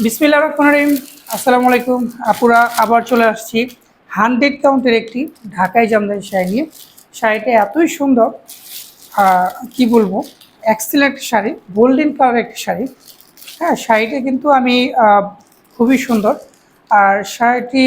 বিসমিল্লা রহমান রহিম, আসসালামু আলাইকুম। আপুরা, আবার চলে আসছি হান্ড্রেড কাউন্টের একটি ঢাকায় জামদানি শাড়ি নিয়ে। শাড়িটা এতই সুন্দর কি বলব এক্সিলেন্ট শাড়ি গোল্ডেন কালার একটি শাড়ি। হ্যাঁ শাড়িটা কিন্তু আমি খুবই সুন্দর। আর শাড়িটি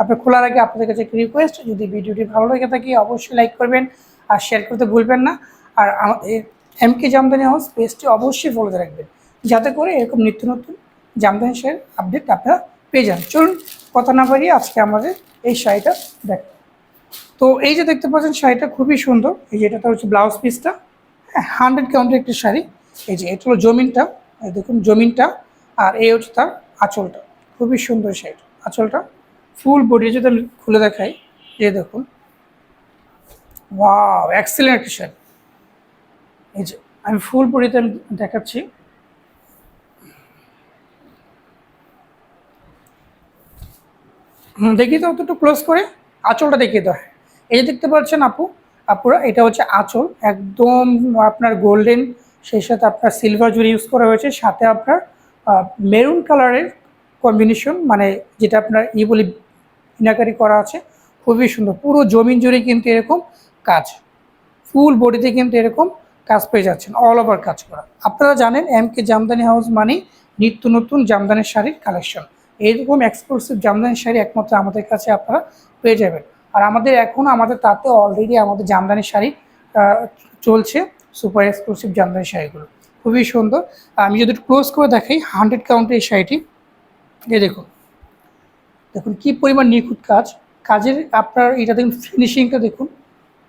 আপনি খোলার আগে আপনাদের কাছে একটি রিকোয়েস্ট যদি ভিডিওটি ভালো লেগে থাকে অবশ্যই লাইক করবেন আর শেয়ার করতে ভুলবেন না। আর আমাদের এম কে জামদানি হাউস পেজটি অবশ্যই ফলোতে রাখবেন, যাতে করে এরকম নিত্য নতুন জামদানি শাড়ির আপডেট আপনারা পেয়ে যান চলুন কথা না বাড়িয়ে আজকে আমাদের এই শাড়িটা দেখ তো এই যে দেখতে পাচ্ছেন শাড়িটা খুবই সুন্দর। এই যে এটা হচ্ছে ব্লাউজ পিসটা হ্যাঁ হান্ড্রেড কাউন্টের একটি শাড়ি। এই যে এটা হলো জমিনটা। দেখুন জমিনটা আর এই হচ্ছে তার আঁচলটা। খুবই সুন্দর শাড়িটা। আঁচলটা ফুল বডি যদি আমি খুলে দেখাই, এই দেখুন। ওয়াও এক্সেলেন্ট একটি শাড়ি। এই যে আমি ফুল বডিতে আমি দেখাচ্ছি। দেখি তো একটু ক্লোজ করে আঁচলটা দেখিয়ে দেওয়া হয় এই যে দেখতে পাচ্ছেন আপু, আপুরা, এটা হচ্ছে আঁচল। একদম আপনার গোল্ডেন সেই সাথে আপনার সিলভার জুড়ি ইউজ করা হয়েছে। সাথে আপনার মেরুন কালারের কম্বিনেশন মানে যেটা আপনার ই বলি ইনাকারি করা আছে। খুবই সুন্দর। পুরো জমিন জুড়ে কিন্তু এরকম কাজ। ফুল বডিতে কিন্তু এরকম কাজ পেয়ে যাচ্ছেন। অল ওভার কাজ করা। আপনারা জানেন এম কে জামদানি হাউস মানে নিত্য নতুন জামদানি শাড়ির কালেকশন এইরকম এক্সক্লুসিভ জামদানি শাড়ি একমাত্র আমাদের কাছে আপনারা পেয়ে যাবেন। আর আমাদের এখন, আমাদের তাতে অলরেডি আমাদের জামদানি শাড়ি চলছে সুপার এক্সক্লুসিভ জামদানি শাড়িগুলো। খুবই সুন্দর। আমি যদি ক্লোজ করে দেখাই হান্ড্রেড কাউন্টের এই শাড়িটি। এই দেখুন। দেখুন কি পরিমাণ নিখুঁত কাজ। কাজের আপনার এটা দেখুন ফিনিশিংটা দেখুন।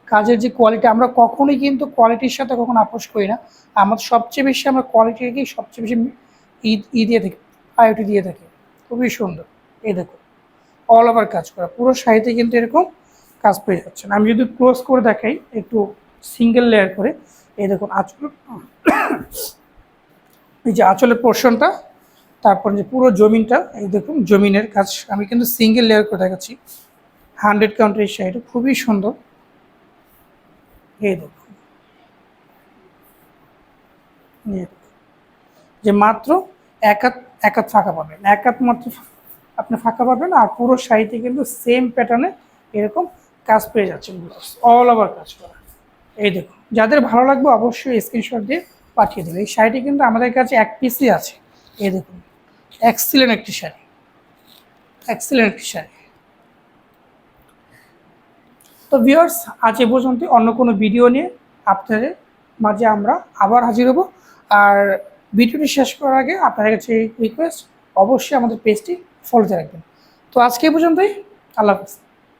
কাজের যে কোয়ালিটি আমরা কখনোই কিন্তু কোয়ালিটির সাথে কখনো আপোষ করি না। আমাদের সবচেয়ে বেশি আমরা কোয়ালিটিকেই সবচেয়ে বেশি ই ই দিয়ে থাকি প্রায়োরিটি দিয়ে থাকি। খুবই সুন্দর। এই দেখুন অল ওভার কাজ করা। পুরো শাড়িতে কিন্তু এরকম কাজ পেয়ে যাচ্ছেন। আমি যদি ক্লোজ করে দেখাই, একটু সিঙ্গেল লেয়ার করে, এই দেখুন, আঁচল। এই যে আঁচলের পোর্শনটা তারপর যে পুরো জমিনটা, এই দেখুন, জমিনের কাজ। আমি কিন্তু সিঙ্গেল লেয়ার করে দেখাচ্ছি। হান্ড্রেড কাউন্টের এই শাড়িটা খুবই সুন্দর। এই দেখুন। যে মাত্র এক হাত এক হাত ফাঁকা পাবেন। এক হাত মাত্র আপনি ফাঁকা পাবেন আর পুরো শাড়িতে কিন্তু সেম প্যাটার্নে এরকম কাজ পেয়ে যাচ্ছেন ব্লাউজ অল ওভার কাজ করা। এই দেখুন, যাদের ভালো লাগবে অবশ্যই স্ক্রিনশট দিয়ে পাঠিয়ে দেবে এই শাড়িটি কিন্তু আমাদের কাছে এক পিসই আছে। এই দেখুন এক্সিলেন্ট একটি শাড়ি। এক্সিলেন্ট একটি শাড়ি। তো ভিউয়ার্স আজ এ পর্যন্ত অন্য কোনো ভিডিও নিয়ে আপনাদের মাঝে আমরা আবার হাজির হব। আর ভিডিওটি শেষ করার আগে আপনার কাছে রিকোয়েস্ট অবশ্যই আমাদের পেজটি ফলোতে রাখবেন। তো আজকে পর্যন্তই, আল্লাহ হাফিজ।